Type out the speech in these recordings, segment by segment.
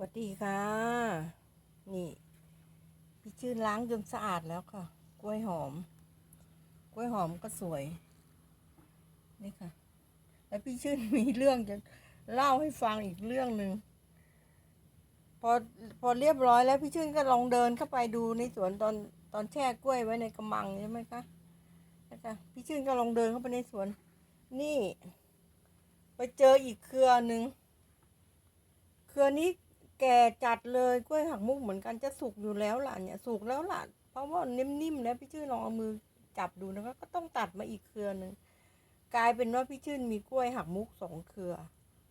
สวัสดีค่ะ นี่พี่ชื่นล้างจนสะอาดแล้วค่ะ กล้วยหอม กล้วยหอมก็สวย นี่ค่ะ แล้วพี่ชื่นมีเรื่องจะเล่าให้ฟังอีกเรื่องหนึ่งพอพอเรียบร้อยแล้วพี่ชื่นก็ลองเดินเข้าไปดูในสวนตอนตอนแช่กล้วยไว้ในกระมังใช่ไหมคะนะคะพี่ชื่นก็ลองเดินเข้าไปในสวน นี่ ไปเจออีกเครือหนึ่งเครือนี้ แก่จัดเลยกล้วยหักมุกเหมือนกันจะสุกอยู่แล้วล่ะเนี่ยสุกแล้วล่ะ เพราะว่านิ่มๆแล้วพี่ชื่นลองเอามือจับดูนะคะก็ต้องตัดมาอีกเครือหนึ่งกลายเป็นว่าพี่ชื่นมีกล้วยหักมุกสองเครือ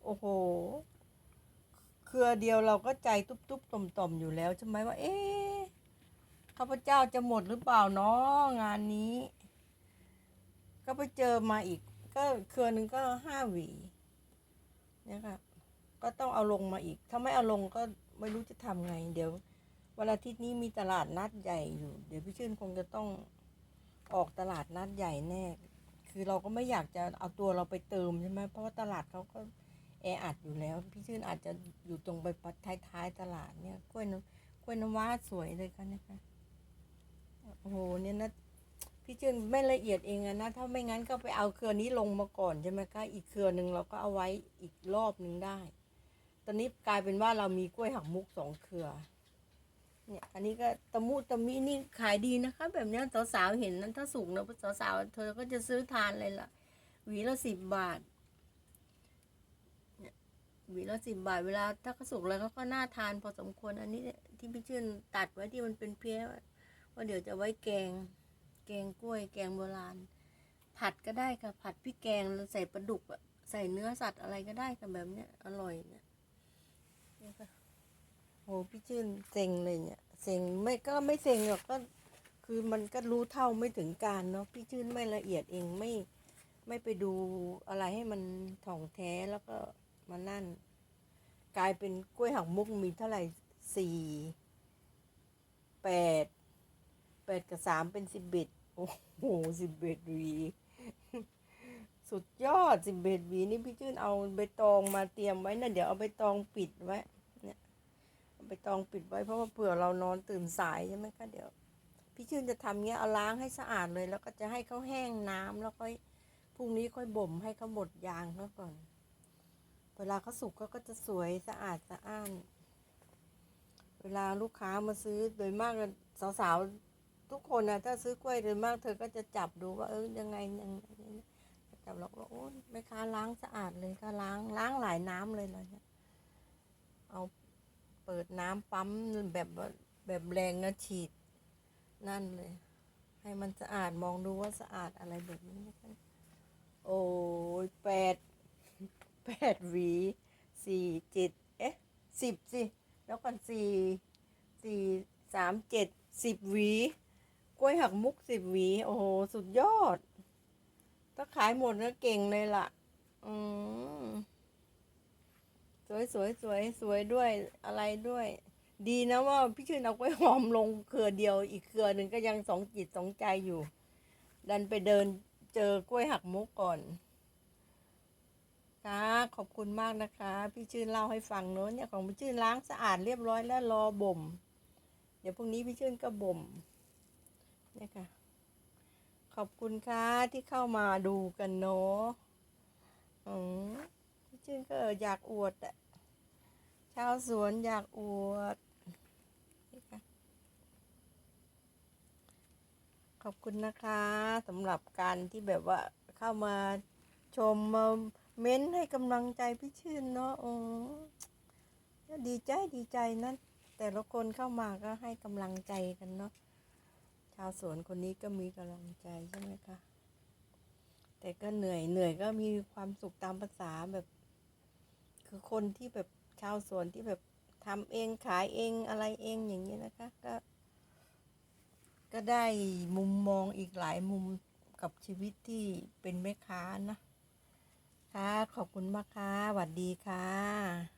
โอ้โห เครือเดียวเราก็ใจตุ๊บๆต่อมๆอยู่แล้วใช่ไหมว่า เอ๊ะข้าพเจ้าจะหมดหรือเปล่าเนาะงานนี้ ก็ไปเจอมาอีก ก็เครือหนึ่งก็ห้าหวีเนี่ยค่ะ ก็ต้องเอาลงมาอีก ถ้าไม่เอาลงก็ไม่รู้จะทำไง เดี๋ยววันอาทิตย์นี้มีตลาดนัดใหญ่อยู่ เดี๋ยวพี่ชื่นคงจะต้องออกตลาดนัดใหญ่แน่ คือเราก็ไม่อยากจะเอาตัวเราไปเติมใช่ไหมเพราะว่าตลาดเขาก็แออัดอยู่แล้ว พี่ชื่นอาจจะอยู่ตรงไปปัดท้ายๆตลาดเนี่ยกล้วยน้ำกล้วยน้ำว้าสวยเลยค่ะนะคะโอ้โหเนี่ยนะพี่ชื่นไม่ละเอียดเองอะนะถ้าไม่งั้นก็ไปเอาเครือนี้ลงมาก่อนใช่ไหมคะอีกเครือหนึ่งเราก็เอาไว้อีกรอบหนึ่งได้ ตอนนี้กลายเป็นว่าเรามีกล้วยหักมุกสองเครือ เนี่ย อันนี้ก็ตะมุตะมินี่ขายดีนะคะ แบบเนี้ยสาวๆเห็นนั้นถ้าสูงนะสาวๆเธอก็จะซื้อทานเลยล่ะ หวีละสิบบาทเนี่ยหวีละสิบบาทเวลาถ้าเขาสุกแล้วเขาก็น่าทานพอสมควรอันนี้ที่พี่ชื่นตัดไว้ที่มันเป็นเพี้ยว่าเดี๋ยวจะไว้แกง แกงกล้วย แกงโบราณ ผัดก็ได้ค่ะผัดพริกแกงใส่ปลาดุกใส่เนื้อสัตว์อะไรก็ได้ค่ะแบบเนี้ยอร่อยเนี่ย โหพี่ชื่นเซ็งเลยเนี่ยเซ็งไม่ก็ไม่เซ็งหรอกก็ คือมันก็รู้เท่าไม่ถึงการเนาะพี่ชื่นไม่ละเอียดเองไม่ไม่ไปดูอะไรให้มันถ่องแท้แล้วก็มานั่น กลายเป็นกล้วยหักมุกมีเท่าไหร่สี่แปดแปดกับสามเป็นสิบเอ็ดโอ้โหสิบเอ็ดวี สุดยอดสิบเอ็ดหวีนี่พี่ชื่นเอาใบตองมาเตรียมไว้นะเดี๋ยวเอาใบตองปิดไว้ เนี่ยเอาใบตองปิดไว้เพราะว่าเผื่อเรานอนตื่นสายใช่ไหมคะเดี๋ยว พี่ชื่นจะทำเงี้ยเอาล้างให้สะอาดเลย แล้วก็จะให้เขาแห้งน้ำแล้วค่อยพรุ่งนี้ค่อยบ่มให้เขาหมดยางเขาก่อน เวลาเขาสุกเขาก็จะสวยสะอาดสะอ้าน เวลาลูกค้ามาซื้อโดยมากสาวๆทุกคนนะถ้าซื้อกล้วยโดยมากเธอก็จะจับดูว่าเออยังไงยังไง จับแล้วก็โอ้แม่ค้าล้างสะอาดเลยก็ล้างล้างหลายน้ำเลยเลยเนี่ยเอาเปิดน้ำปั๊มแบบแบบแรงนะฉีด นั่นเลย ให้มันสะอาดมองดูว่าสะอาดอะไรแบบนี้ โอ้ยแปดแปดหวีสี่เจ็ดเอ๊ะสิบสิแล้วกันสี่สี่สามเจ็ดสิบหวีกล้วยหักมุกสิบหวี โอ้โห สุดยอด ถ้าขายหมดก็เก่งเลยล่ะ อืมสวยสวยสวยสวยด้วยอะไรด้วย ดีนะว่าพี่ชื่นเอากล้วยหอมลงเครือเดียวอีกเครือหนึ่งก็ยังสองจิตสองใจอยู่ ดันไปเดินเจอกล้วยหักมุกก่อนค่ะขอบคุณมากนะคะ พี่ชื่นเล่าให้ฟังเนอะเนี่ยของพี่ชื่นล้างสะอาดเรียบร้อยแล้วรอบ่ม เดี๋ยวพรุ่งนี้พี่ชื่นก็บ่มเนี่ยค่ะ ขอบคุณค่ะที่เข้ามาดูกันเนาะอืมพี่ชื่นก็อยากอวดอะชาวสวนอยากอวด ขอบคุณนะคะสำหรับการที่แบบว่าเข้ามาชมมาเม้นให้กำลังใจพี่ชื่นเนาะโอ้ดีใจดีใจนะแต่ละคนเข้ามาก็ให้กำลังใจกันเนาะาวสวนคนนี้ก็มีกำลังใจใช่ไหมคะ แต่ก็เหนื่อยเหนื่อยก็มีความสุขตามภาษาแบบ คือคนที่แบบชาวสวนที่แบบทำเองขายเองอะไรเองอย่างนี้นะคะ ก็ ก็ได้มุมมองอีกหลายมุมกับชีวิตที่เป็นแม่ค้านะ ค่ะ ขอบคุณมากค่ะสวัสดีค่ะ